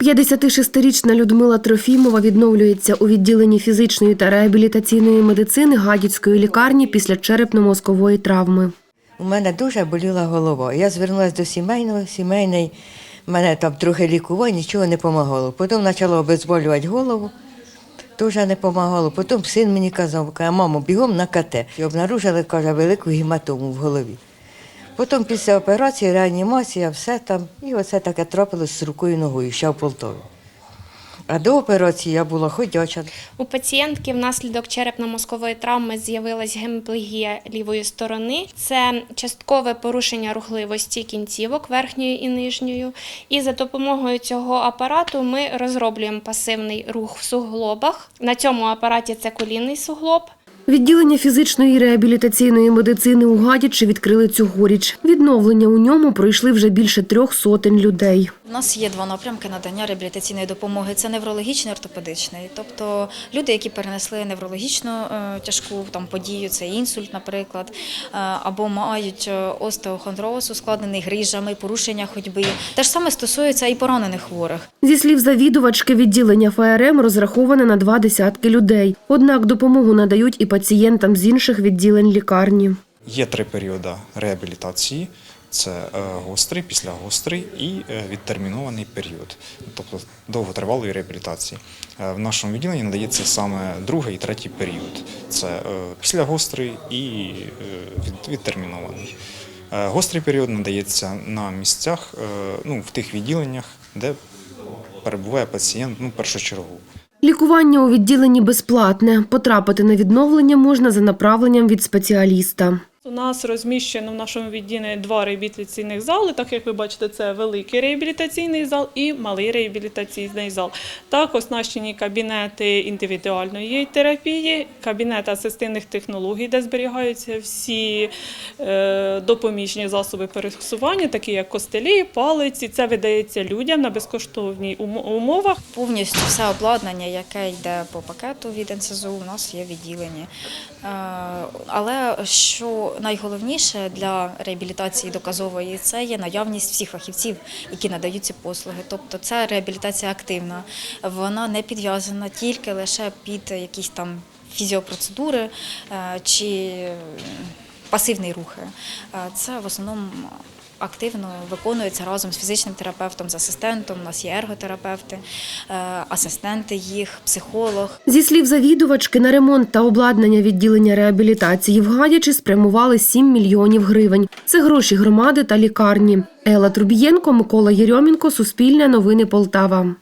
56-річна Людмила Трофімова відновлюється у відділенні фізичної та реабілітаційної медицини Гадяцької лікарні після черепно-мозкової травми. У мене дуже боліла голова. Я звернулася до сімейного, сімейний мене там трохи лікував, нічого не допомагало. Потім почало обезболювати голову, теж не допомагало. Потім син мені казав, каже, мамо, бігом на КТ. І обнаружили, каже, велику гематому в голові. Потім після операції, реанімація, все там, і оце таке трапилось з рукою і ногою, ще в Полтові. А до операції я була ходяча. У пацієнтки внаслідок черепно-мозкової травми з'явилась геміплегія лівої сторони. Це часткове порушення рухливості кінцівок верхньої і нижньої. І за допомогою цього апарату ми розроблюємо пасивний рух в суглобах. На цьому апараті це колінний суглоб. Відділення фізичної реабілітаційної медицини у Гадячі відкрили цьогоріч. Відновлення у ньому пройшли вже більше трьох сотень людей. У нас є два напрямки надання реабілітаційної допомоги: це неврологічний ортопедичний. Тобто люди, які перенесли неврологічну е, тяжку там подію, це інсульт, наприклад, е, або мають е, остеохондроз, ускладнений грижами, порушення ходьби. Те ж саме стосується і поранених хворих. Зі слів завідувачки, відділення ФРМ розраховане на два десятки людей. Однак допомогу надають і пацієнтам з інших відділень лікарні. Є три періоди реабілітації: це е, гострий, післягострий і е, відтермінований період, тобто довготривалої реабілітації. Е, В нашому відділенні надається саме другий і третій період. Це післягострий і відтермінований. Гострий період надається на місцях, ну, в тих відділеннях, де перебуває пацієнт ну, першочергово. Лікування у відділенні безплатне. Потрапити на відновлення можна за направленням від спеціаліста. У нас розміщено в нашому відділенні два реабілітаційних зали. Так як ви бачите, це великий реабілітаційний зал і малий реабілітаційний зал. Так оснащені кабінети індивідуальної терапії, кабінет асистивних технологій, де зберігаються всі е, допоміжні засоби пересування, такі як костелі, палиці. Це видається людям на безкоштовній умовах. Повністю все обладнання, яке йде по пакету від НСЗУ, у нас є в відділенні. Е, Але що найголовніше для реабілітації доказової, це є наявність всіх фахівців, які надають ці послуги. Тобто це реабілітація активна, вона не підв'язана тільки лише під якісь там фізіопроцедури е, чи пасивні рухи. Е, Це в основному активно виконується разом з фізичним терапевтом, з асистентом. У нас є ерготерапевти, е, асистенти їх, психолог. Зі слів завідувачки, на ремонт та обладнання відділення реабілітації в Гадячі спрямували 7 мільйонів гривень. Це гроші громади та лікарні. Ела Трубієнко, Микола Єрьомінко, Суспільне новини Полтава.